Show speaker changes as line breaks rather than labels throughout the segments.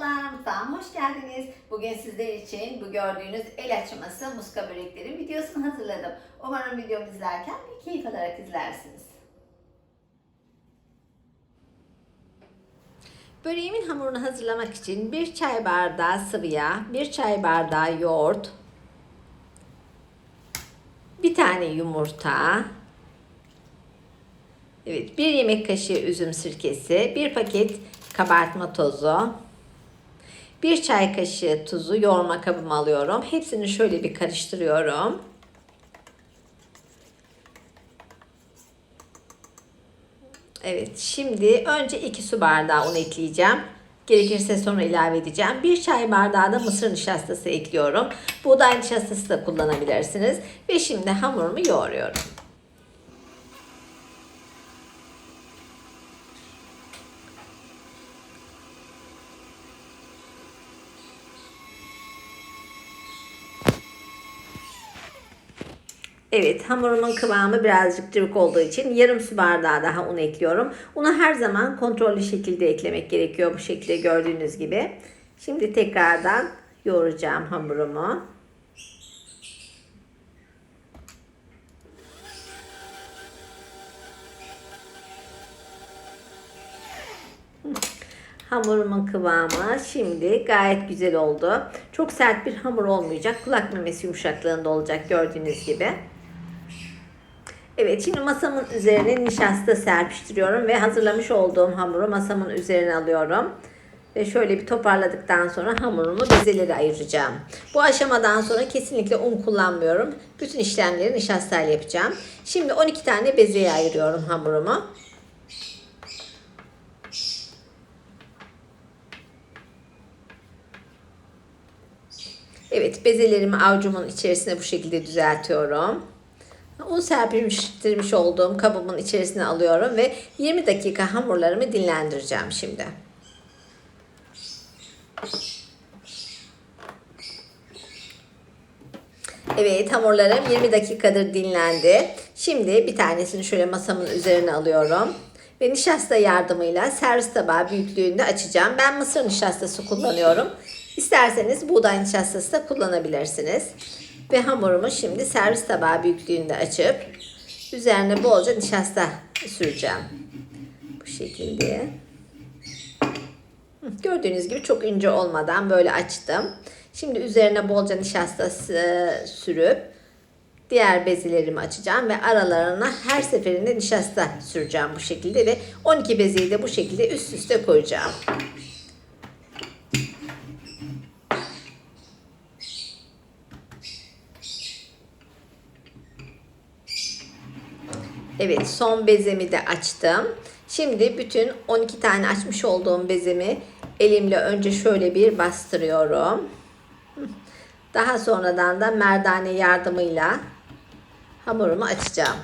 Merhabalar hoş geldiniz. Bugün sizler için bu gördüğünüz el açması muska börekleri videosunu hazırladım. Umarım videomu izlerken bir keyif alarak izlersiniz. Böreğimin hamurunu hazırlamak için bir çay bardağı sıvı yağ, bir çay bardağı yoğurt, bir tane yumurta, Evet, bir yemek kaşığı üzüm sirkesi, bir paket kabartma tozu, bir çay kaşığı tuzu yoğurma kabıma alıyorum. Hepsini şöyle bir karıştırıyorum. Evet, şimdi önce 2 su bardağı un ekleyeceğim. Gerekirse sonra ilave edeceğim. Bir çay bardağı da mısır nişastası ekliyorum. Buğday nişastası da kullanabilirsiniz. Ve şimdi hamurumu yoğuruyorum. Evet hamurumun kıvamı birazcık cıvık olduğu için yarım su bardağı daha un ekliyorum. Unu her zaman kontrollü şekilde eklemek gerekiyor bu şekilde gördüğünüz gibi. Şimdi tekrardan yoğuracağım hamurumu. Hamurumun kıvamı şimdi gayet güzel oldu. Çok sert bir hamur olmayacak. Kulak memesi yumuşaklığında olacak gördüğünüz gibi. Evet şimdi masamın üzerine nişasta serpiştiriyorum ve hazırlamış olduğum hamuru masamın üzerine alıyorum. Ve şöyle bir toparladıktan sonra hamurumu bezeleri ayıracağım. Bu aşamadan sonra kesinlikle un kullanmıyorum. Bütün işlemleri nişastayla yapacağım. Şimdi 12 tane bezeye ayırıyorum hamurumu. Evet bezelerimi avucumun içerisine bu şekilde düzeltiyorum. Un serpiştirmiş olduğum kabımın içerisine alıyorum ve 20 dakika hamurlarımı dinlendireceğim şimdi. Evet hamurlarım 20 dakikadır dinlendi. Şimdi bir tanesini şöyle masamın üzerine alıyorum. Ve nişasta yardımıyla servis tabağı büyüklüğünde açacağım. Ben mısır nişastası kullanıyorum. İsterseniz buğday nişastası da kullanabilirsiniz. Ve hamurumu şimdi servis tabağı büyüklüğünde açıp üzerine bolca nişasta süreceğim. Bu şekilde. Gördüğünüz gibi çok ince olmadan böyle açtım. Şimdi üzerine bolca nişasta sürüp diğer bezelerimi açacağım ve aralarına her seferinde nişasta süreceğim bu şekilde ve 12 bezeyi de bu şekilde üst üste koyacağım. Evet son bezemi de açtım. Şimdi bütün 12 tane açmış olduğum bezemi elimle önce şöyle bir bastırıyorum. Daha sonradan da merdane yardımıyla hamurumu açacağım.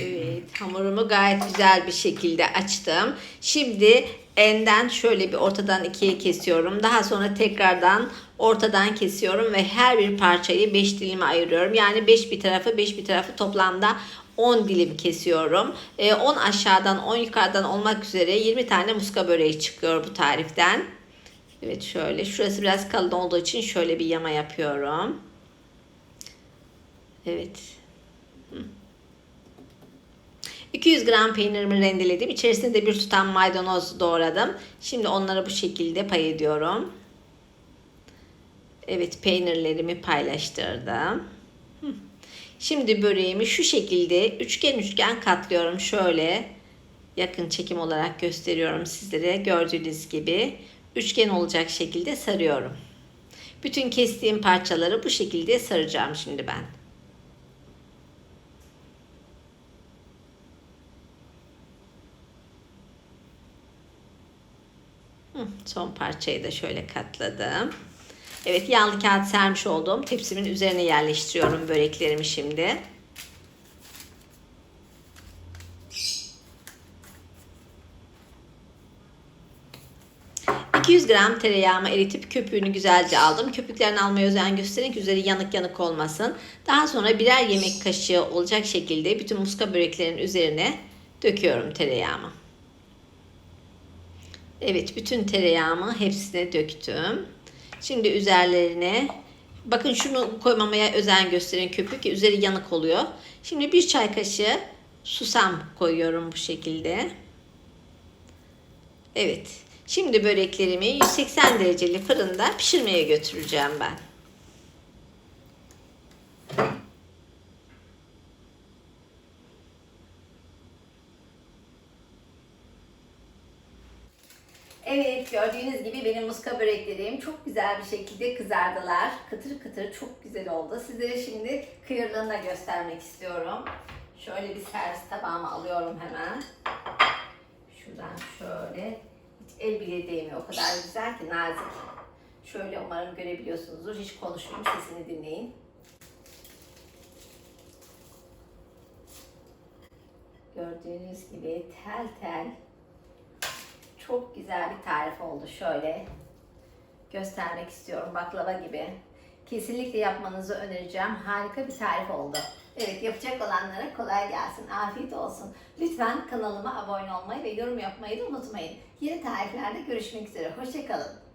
Evet, hamurumu gayet güzel bir şekilde açtım. Şimdi enden şöyle bir ortadan ikiye kesiyorum. Daha sonra tekrardan ortadan kesiyorum ve her bir parçayı 5 dilime ayırıyorum. Yani 5 bir tarafı 5 bir tarafı toplamda 10 dilim kesiyorum. 10 aşağıdan 10 yukarıdan olmak üzere 20 tane muska böreği çıkıyor bu tariften. Evet şöyle şurası biraz kalın olduğu için şöyle bir yama yapıyorum. Evet. 200 gram peynirimi rendeledim. İçerisine de bir tutam maydanoz doğradım. Şimdi onları bu şekilde pay ediyorum. Evet peynirlerimi paylaştırdım. Şimdi böreğimi şu şekilde üçgen üçgen katlıyorum. Şöyle yakın çekim olarak gösteriyorum sizlere. Gördüğünüz gibi üçgen olacak şekilde sarıyorum. Bütün kestiğim parçaları bu şekilde saracağım şimdi ben. Son parçayı da şöyle katladım. Evet yağlı kağıt sermiş olduğum tepsimin üzerine yerleştiriyorum böreklerimi şimdi. 200 100 gram tereyağımı eritip köpüğünü güzelce aldım. Köpüklerini almaya özen gösterin ki üzeri yanık yanık olmasın. Daha sonra birer yemek kaşığı olacak şekilde bütün muska böreklerin üzerine döküyorum tereyağımı. Evet bütün tereyağımı hepsine döktüm. Şimdi üzerlerine bakın şunu koymamaya özen gösterin köpük ki üzeri yanık oluyor. Şimdi bir çay kaşığı susam koyuyorum bu şekilde. Evet. Şimdi böreklerimi 180 dereceli fırında pişirmeye götüreceğim ben. Evet gördüğünüz gibi benim muska böreklerim çok güzel bir şekilde kızardılar. Kıtır kıtır çok güzel oldu. Sizlere şimdi kıyırlığını da göstermek istiyorum. Şöyle bir servis tabağıma alıyorum hemen. Şuradan şöyle. Hiç el bile değmiyor. O kadar güzel ki nazik. Şöyle umarım görebiliyorsunuzdur. Hiç konuşmayayım sesini dinleyin. Gördüğünüz gibi tel tel çok güzel bir tarif oldu. Şöyle göstermek istiyorum baklava gibi. Kesinlikle yapmanızı önereceğim. Harika bir tarif oldu. Evet yapacak olanlara kolay gelsin. Afiyet olsun. Lütfen kanalıma abone olmayı ve yorum yapmayı da unutmayın. Yeni tariflerde görüşmek üzere. Hoşçakalın.